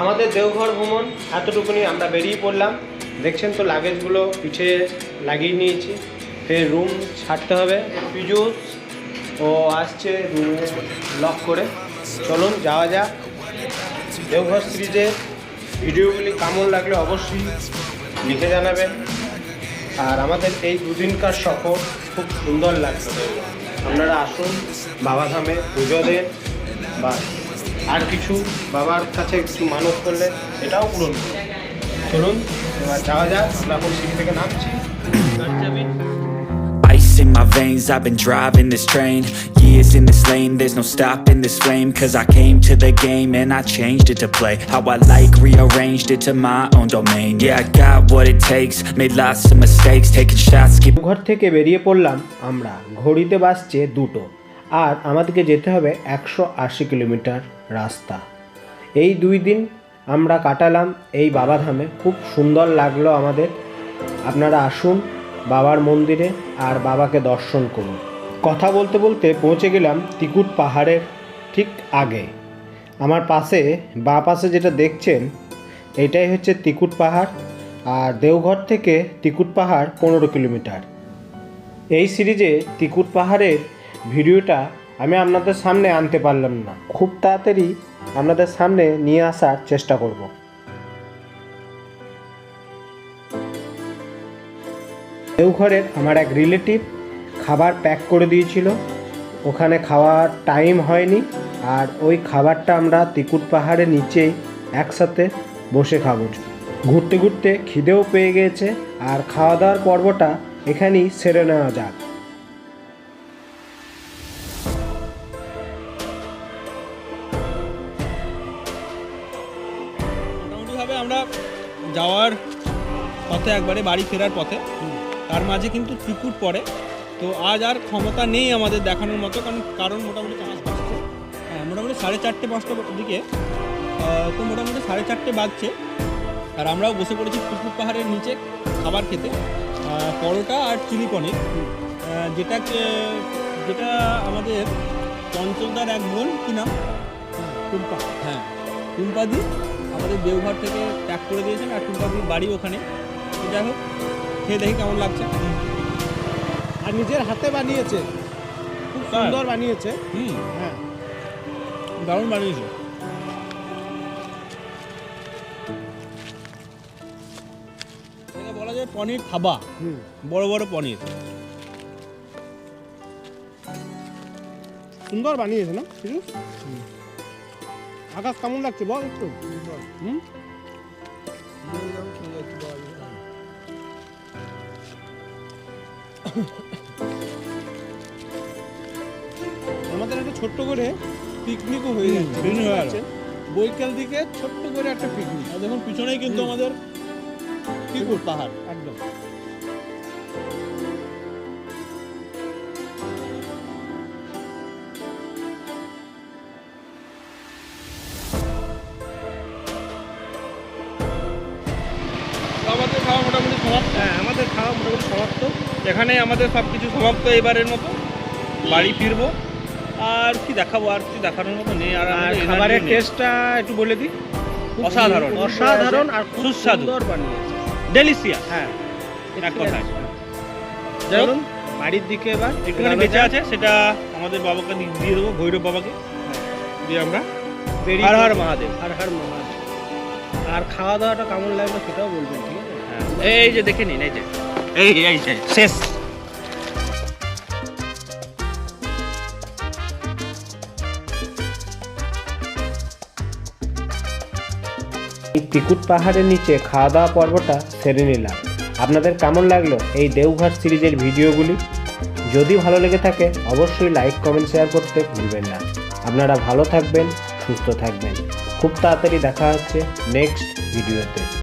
আমাদের দেওঘর ভ্রমণ এতটুকুনি আমরা বেরিয়ে পড়লাম। দেখছেন তো লাগেজগুলো পিঠে লাগিয়ে নিয়েছি। ফের রুম ছাড়তে হবে। পিজুস ও আসছে রুমে লক করে। চলুন, যাওয়া যাক। দেওঘর সিরিজের ভিডিওগুলি কেমন লাগলে অবশ্যই লিখে জানাবেন। আর আমাদের এই দুদিনকার সফর খুব সুন্দর লাগছে আপনারা আসুন বাবাধামে পুজো দেন। বা আর কিছু বাবার কাছে কিছু মানত করলে এটাও পূরণ। চলুন এবার যাওয়া যাক আমরা এখন সিঁড়ি থেকে নামছি Ice in my veins, I've been driving this train Years in this lane, there's no stopping this flame Cause I came to the game and I changed it to play How I like, rearranged it to my own domain Yeah, I got what it takes, made lots of mistakes Taking shots, keep ঘর থেকে বেরিয়ে পড়লাম আমরা ঘড়িতে বাসছে দুটো আর আমাদেরকে যেতে হবে একশো আশি কিলোমিটার রাস্তা। এই দুই দিন আমরা কাটালাম এই বাবাধামে খুব সুন্দর লাগল আমাদের। আপনারা আসুন বাবার মন্দিরে আর বাবাকে দর্শন করুন। কথা বলতে বলতে পৌঁছে গেলাম তিকুট পাহাড়ের ঠিক আগে। আমার পাশে, বাঁ পাশে যেটা দেখছেন, এটাই হচ্ছে তিকুট পাহাড় আর দেওঘর থেকে তিকুট পাহাড় পনেরো কিলোমিটার। এই সিরিজে তিকুট পাহাড়ের ভিডিওটা আমি আপনাদের সামনে আনতে পারলাম না। খুব তাড়াতাড়ি আপনাদের সামনে নিয়ে আসার চেষ্টা করব। দেওঘরের আমার এক রিলেটিভ খাবার প্যাক করে দিয়েছিল। ওখানে খাওয়ার টাইম হয়নি আর ওই খাবারটা আমরা তিকুট পাহাড়ের নিচেই একসাথে বসে খাব। ঘুরতে ঘুরতে খিদেও পেয়ে গিয়েছে আর খাওয়া দাওয়ার পর্বটা এখানেই সেরে নেওয়া যাক। মোটামুটিভাবে আমরা যাওয়ার পথে একবারে বাড়ি ফেরার পথে। তার মাঝে কিন্তু ত্রিকুট পড়ে। তো আজ আর ক্ষমতা নেই আমাদের দেখানোর মতো কারণ কারণ মোটামুটি পাঁচ বাজছে। হ্যাঁ মোটামুটি সাড়ে চারটে পাঁচটার দিকে। তো মোটামুটি সাড়ে চারটে বাজছে। আর আমরাও বসে পড়েছি ত্রিকুট পাহাড়ের নিচে খাবার খেতে। পরোটা আর চিলি পনির। যেটাকে যেটা আমাদের চঞ্চলদার এক বোন কি নাম? টুম্পা। হ্যাঁ। টুম্পাদি। আমাদের দেওঘর থেকে ট্যাগ করে দিয়েছেন আর টুম্পাদির বাড়ি ওখানে। যাই হোক খেয়ে দেখি কেমন লাগছে। আর নিজের হাতে বানিয়েছে। খুব সুন্দর বানিয়েছে। হুম। হ্যাঁ। দারুণ বানিয়েছে। বলা যায় পনির থাবা বড় বড় পনির। সুন্দর বানিয়েছে না? কিছু? আকাশ কেমন লাগছে বল একটু? হুম? আমাদের একটা ছোট্ট করে পিকনিকও হয়ে যাচ্ছে। বৈকাল দিকে ছোট্ট করে একটা পিকনিক আর দেখুন পিছনেই কিন্তু আমাদের ত্রিকুট পাহাড়। একদম। আমাদের খাওয়া মোটামুটি সমাপ্ত? হ্যাঁ আমাদের খাওয়া মোটামুটি সমাপ্ত। এখানে আমাদের সব কিছু সমাপ্ত এবারের মতো। বাড়ি ফিরবো। আর কি দেখাবো আর কি দেখানোর মতো নেই। আর আর খাবারের টেস্টটা একটু বলে দিই। অসাধারণ। অসাধারণ আর খুব সুস্বাদু। ডেলিসিয়াস হ্যাঁ। এক কথায়। চলুন বাড়ির দিকে এবার একটুখানি বেঁচে আছে সেটা আমাদের বাবাকে দিয়ে দেবো ভৈরব বাবাকে। দিয়ে আমরা হর হর মহাদেব। হর হর মহাদেব। আর খাওয়া দাওয়াটা কেমন লাগল সেটাও বলবেন ঠিক আছে? হ্যাঁ, এই যে দেখে নিন এই যে। এই এই যে শেষ। পাহাড়ের নিচে খাওয়া দাওয়া পর্বটা সেরে নিলাম। আপনাদের কেমন লাগল এই দেওঘর সিরিজের ভিডিওগুলি? যদি ভালো লেগে থাকে অবশ্যই লাইক কমেন্ট শেয়ার করতে ভুলবেন না। আপনারা ভালো থাকবেন সুস্থ থাকবেন। খুব তাড়াতাড়ি দেখা হচ্ছে নেক্সট ভিডিওতে।